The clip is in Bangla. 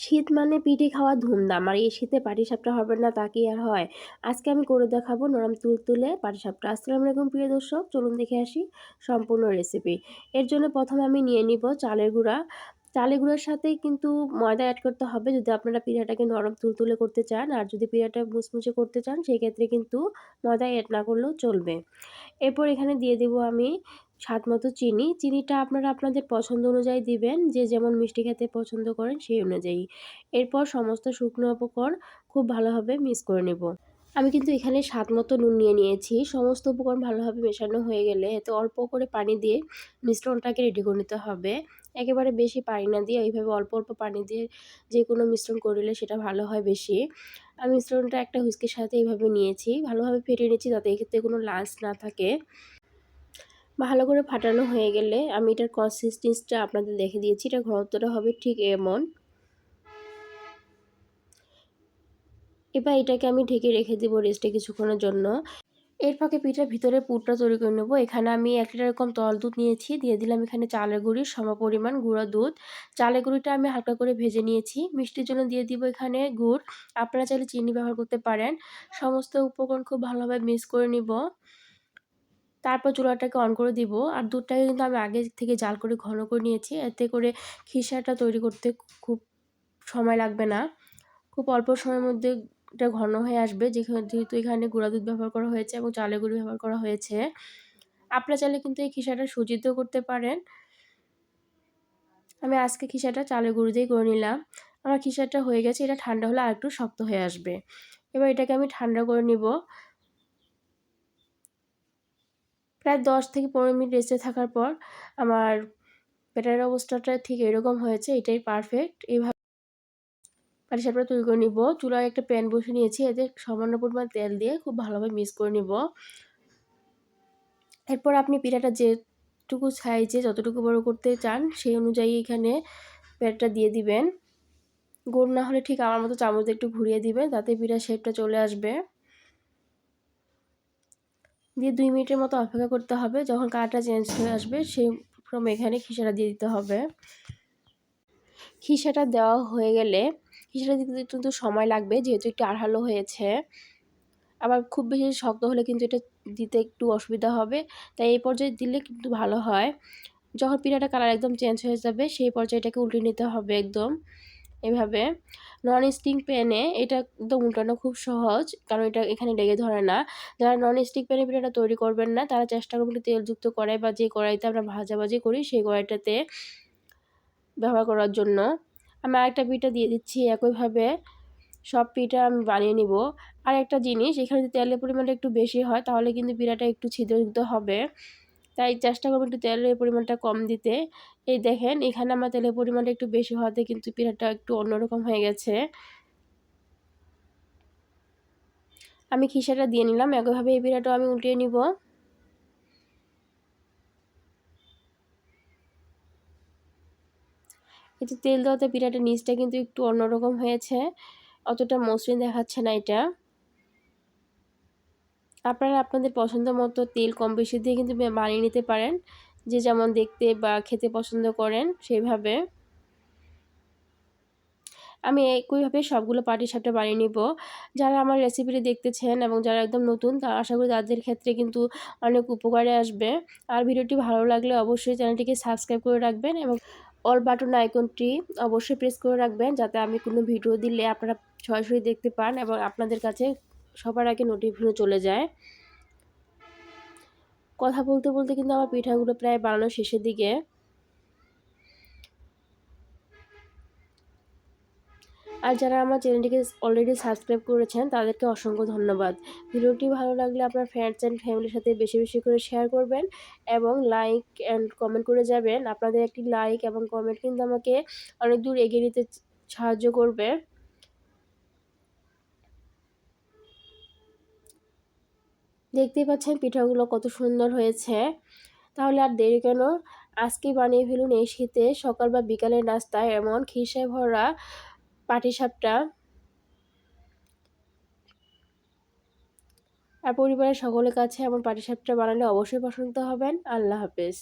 শীত মানে পিঠে খাওয়া ধুমধাম। আর এই শীতে পাটিসাপটা হবে না, তা কি আর হয়? আজকে আমি করে দেখাবো নরম তুল তুলতুলে পাটিসাপটা। আসসালামু আলাইকুম, প্রিয় দর্শক। চলুন দেখে আসি সম্পূর্ণ রেসিপি এর জন্য প্রথমে আমি নিয়ে নিব চালের গুঁড়া। চালের গুঁড়ার সাথেই কিন্তু ময়দা অ্যাড করতে হবে। যদি আপনারা পিঠাটাকে নরম তুলতুলে করতে চান আর যদি পিঠাটা মুচমুচে করতে চান সেই ক্ষেত্রে কিন্তু ময়দা অ্যাড না করলেও চলবে। এরপর এখানে দিয়ে দেব আমি স্বাদ মতো চিনি। চিনিটা আপনারা আপনাদের পছন্দ অনুযায়ী দিবেন, যে যেমন মিষ্টি খেতে পছন্দ করেন সেই অনুযায়ী। এরপর সমস্ত শুকনো উপকরণ খুব ভালোভাবে মিক্স করে নেব। আমি কিন্তু এখানে স্বাদ মতো নুন নিয়ে নিয়েছি। সমস্ত উপকরণ ভালোভাবে মেশানো হয়ে গেলে এতে অল্প করে পানি দিয়ে মিশ্রণটাকে রেডি করে নিতে হবে। একেবারে বেশি পানি না দিয়ে এইভাবে অল্প অল্প পানি দিয়ে যে কোনো মিশ্রণ করলে সেটা ভালো হয় বেশি। আমি মিশ্রণটা একটা হুইস্কির সাথে এইভাবে নিয়েছি, ভালোভাবে ফেটিয়ে নিয়েছি যাতে এক্ষেত্রে কোনো লাঞ্চ না থাকে। ভালো করে ফাটানো হয়ে গেলে আমি এটার কনসিস্টেন্সটা আপনাদের দেখে দিয়েছি, এটা ঘনত্বটা হবে ঠিক এমন। এবার এটাকে আমি ঢেকে রেখে দেবো রেস্টে কিছুক্ষণের জন্য। এর ফাঁকে পিঠার ভিতরে পুরটা তৈরি করে নেব। এখানে আমি একটা রকম তল দুধ নিয়েছি, দিয়ে দিলাম এখানে চালের গুঁড়ির সম পরিমাণ গুঁড়া দুধ। চালের গুঁড়িটা আমি হালকা করে ভেজে নিয়েছি। মিষ্টির জন্য দিয়ে দিব এখানে গুড়। আপনারা চাইলে চিনি ব্যবহার করতে পারেন। সমস্ত উপকরণ খুব ভালোভাবে মিক্স করে নিব। তারপর চুলাটাকে অন করে দিব। আর দুধটাকে কিন্তু আমি আগে থেকে জাল করে ঘন করে নিয়েছি। এতে করে খিসাটা তৈরি করতে খুব সময় লাগবে না। খুব অল্প সময়ের মধ্যে এটা ঘন হয়ে আসবে। যেখানে যেহেতু এখানে গুঁড়া দুধ ব্যবহার করা হয়েছে এবং চালের গুঁড়ি ব্যবহার করা হয়েছে। আপনারা চাইলে কিন্তু এই খিসাটা সুজিতেও করতে পারেন। আমি আজকে খিসাটা চালের গুঁড়ো দিয়েই করে নিলাম। আমার খিসাটা হয়ে গেছে, এটা ঠান্ডা হলে আর একটু শক্ত হয়ে আসবে। এবার এটাকে আমি ঠান্ডা করে নিব। প্রায় দশ থেকে পনেরো মিনিট রেস্টে থাকার পর আমার পেটার অবস্থাটা ঠিক এরকম হয়েছে, এটাই পারফেক্ট এইভাবে পাটিসাপটা তৈরি করে নিব। চুলায় একটা প্যান বসে নিয়েছি, এতে সামান্য পরিমাণ তেল দিয়ে খুব ভালোভাবে মিক্স করে নিব। এরপর আপনি পিঠাটা যেটুকু সাইজে, যতটুকু বড় করতে চান, সেই অনুযায়ী এখানে প্যানটা দিয়ে দিবেন। গোল না হলে ঠিক আমার মতো চামচ একটু ঘুরিয়ে দিবেন, তাতে পিঠার শেপটা চলে আসবে। দিয়ে দুই মিনিটের মতো অপেক্ষা করতে হবে, যখন কালারটা চেঞ্জ হয়ে আসবে, সেই ক্রমে এখানে খিসাটা দিয়ে দিতে হবে। খিসাটা দেওয়া হয়ে গেলে খিসাটা দিতে কিন্তু সময় লাগবে, যেহেতু একটু আড়ালো হয়েছে। আবার খুব বেশি শক্ত হলে কিন্তু এটা দিতে একটু অসুবিধা হবে। তাই এই পর্যায়ে দিলে কিন্তু ভালো হয়। যখন পিঠাটা কালার একদম চেঞ্জ হয়ে যাবে, সেই পর্যায়টাকে উল্টে নিতে হবে একদম এভাবে। নন স্টিক প্যানে এটা একদম উল্টানো খুব সহজ, কারণ এটা এখানে লেগে ধরে না। যারা নন স্টিক প্যানে পিঠাটা তৈরি করবেন না, তারা চেষ্টা করবেন তেলযুক্ত কড়াই বা যে কড়াইতে আমরা ভাজাভাজি করি, সেই কড়াইটাতে ব্যবহার করার জন্য। আমি আরেকটা পিঠা দিয়ে দিচ্ছি একইভাবে। সব পিঠা আমি বানিয়ে নিব। আর একটা জিনিস, এখানে যদি তেলের পরিমাণটা একটু বেশি হয়, তাহলে কিন্তু পিঠাটা একটু ছিদ্রযুক্ত হবে। তাই চেষ্টা করব একটু তেলের পরিমাণটা কম দিতে। এই দেখেন, এখানে আমার তেলের পরিমাণটা একটু বেশি হওয়াতে কিন্তু পিঠাটা একটু অন্যরকম হয়ে গেছে। আমি খিসাটা দিয়ে নিলাম, একইভাবে এই পিঠাটাও আমি উল্টিয়ে নিব। এতে তেল দেওয়াতে পিঠাটার নিচটা কিন্তু একটু অন্যরকম হয়েছে। অতটা মসৃণ দেখাচ্ছে না এটা। আপনারা আপনাদের পছন্দ মতো তেল কম বেশি দিয়ে কিন্তু বানিয়ে নিতে পারেন। যে যেমন দেখতে বা খেতে পছন্দ করেন সেইভাবে আমি একইভাবে সবগুলো পাটি সাপটা বানিয়ে নিব। যারা আমার রেসিপিটি দেখতেছেন এবং যারা একদম নতুন, তা আশা করি তাদের ক্ষেত্রে কিন্তু অনেক উপকারে আসবে। আর ভিডিওটি ভালো লাগলে অবশ্যই চ্যানেলটিকে সাবস্ক্রাইব করে রাখবেন এবং অল বাটন আইকনটি অবশ্যই প্রেস করে রাখবেন যাতে আমি কোনো ভিডিও দিলে আপনারা সরাসরি দেখতে পান এবং আপনাদের কাছে সবার আগে নোটিফিকেশন চলে যায়। কথা বলতে বলতে কিন্তু আমার পিঠাগুলো প্রায় বানানো শেষের দিকে। আর যারা আমার চ্যানেলটিকে অলরেডি সাবস্ক্রাইব করেছেন, তাদেরকে অসংখ্য ধন্যবাদ। ভিডিওটি ভালো লাগলে আপনার ফ্রেন্ডস অ্যান্ড ফ্যামিলির সাথে বেশি বেশি করে শেয়ার করবেন এবং লাইক অ্যান্ড কমেন্ট করে যাবেন। আপনাদের একটি লাইক এবং কমেন্ট কিন্তু আমাকে অনেক দূর এগিয়ে নিতে সাহায্য করবে। দেখতেই পাচ্ছেন পিঠাগুলো কত সুন্দর হয়েছে। তাহলে আর দেরি কেন? আজকে বানিয়ে ফেলুন এই শীতে সকাল বা বিকালের নাস্তায় এমন খিসায় ভরা পাটিসাপটা আর পরিবারের সকলের কাছে এমন পাটিসাপটা বানালে অবশ্যই পছন্দ হবেন। আল্লাহ হাফেজ।